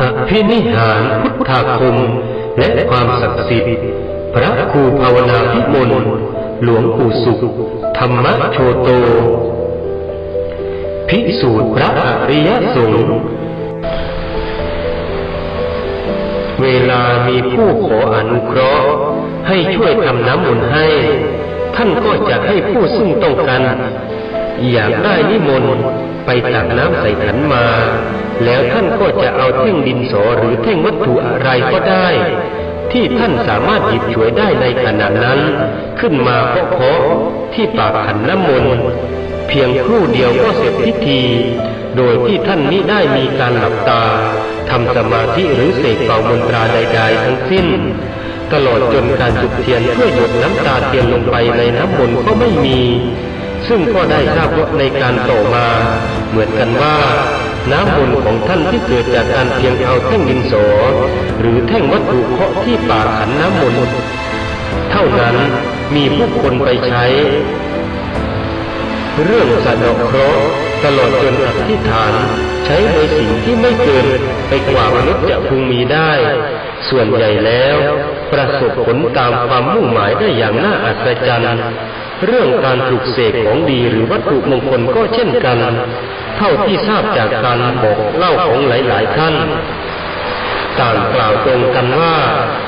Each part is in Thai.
อภินิหารพุทธาคม และความศักดิ์สิทธิ์พระครูภาวนาพิมลหลวงปู่สุข ธรรมโชโต พิสูจน์พระอริยสงฆ์เวลามีผู้ขออนุเคราะห์ ให้ช่วยทำน้ำมนต์ให้ ท่านก็จะให้ผู้ซึ่งต้องการ อยากได้นิมนต์ไปตักน้ำใส่ขันมา แล้วท่านก็จะเอาแท่งดินสอหรือแท่งวัตถุอะไรก็ได้ ที่ท่านสามารถหยิบฉวยได้ในขณะนั้น ขึ้นมาเคาะที่ปากขันน้ำมนต์เพียงครู่เดียวก็เสร็จพิธี โดยที่ท่านมิได้มีการหลับตาทำสมาธิหรือเสกเป่ามนตราใด ๆ ทั้งสิ้น ตลอดจนการจุดเทียนเพื่อหยดน้ำตาเทียนลงไปในน้ำมนต์ก็ไม่มี ซึ่งก็ได้ทราบว่าในการต่อมา เหมือนกันว่า น้ำมนต์ของท่านที่เกิดจากการเพียงเอาแท่งดินสอ หรือแท่งวัตถุเคาะที่ปากขันน้ำมนต์เท่านั้นมีผู้คนไปใช้ เรื่องสะดอกเคราะห์ตลอดจนอธิษฐาน ใช้ในสิ่งที่ไม่เกินไปกว่ามนุษย์จะพึงมีได้ ส่วนใหญ่แล้ว ประสบผลตามความมุ่งหมายได้อย่างน่าอัศจรรย์ เรื่องการปลุกเสกของดีหรือวัตถุมงคลก็เช่นกัน เท่าที่ทราบจากการบอกเล่าของหลาย ๆ ท่าน ต่างกล่าวตรงกันว่า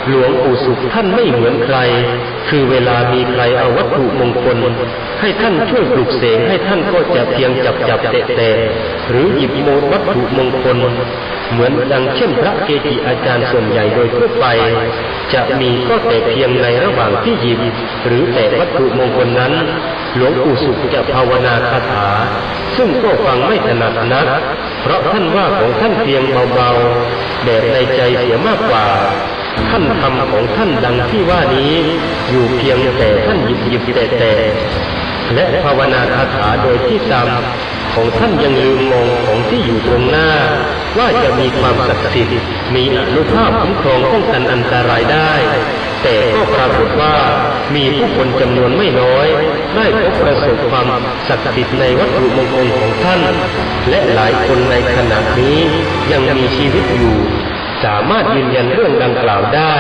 หลวงปู่สุขท่านไม่เหมือนใคร คือเวลามีใครเอาวัตถุมงคล ให้ท่านช่วยปลุกเสกให้ท่านก็จะเพียงจับจับแตะแตะหรือหยิบโมดวัตถุมงคล เหมือนดังเช่นพระเกจิอาจารย์ส่วนใหญ่โดยทั่วไป จะมีก็แต่เพียงในระหว่างที่หยิบ หรือแต่วัตถุมงคลนั้น หลวงปู่สุขจะภาวนาคาถา ซึ่งก็ฟังไม่ถนัดนักเพราะท่านว่าของท่านเพียงเบาๆ แบบในใจเสียมากกว่า ท่านทำของท่านดังที่ว่านี้ อยู่เพียงแต่ท่านหยิบหยิบแต่แต่ และภาวนาคาถาโดยที่ตามของท่านยังลืมมองของที่อยู่ตรงหน้า ว่าจะมีความศักดิ์สิทธิ์มีอนุภาพคุ้มครองป้องกันอันตรายได้ แต่ก็ปรากฏว่ามีผู้คนจำนวนไม่น้อย ได้พบประสบความศักดิ์สิทธิ์ในวัตถุมงคลของท่าน และหลายคนในขณะนี้ยังมีชีวิตอยู่ สามารถยืนยันเรื่องดังกล่าวได้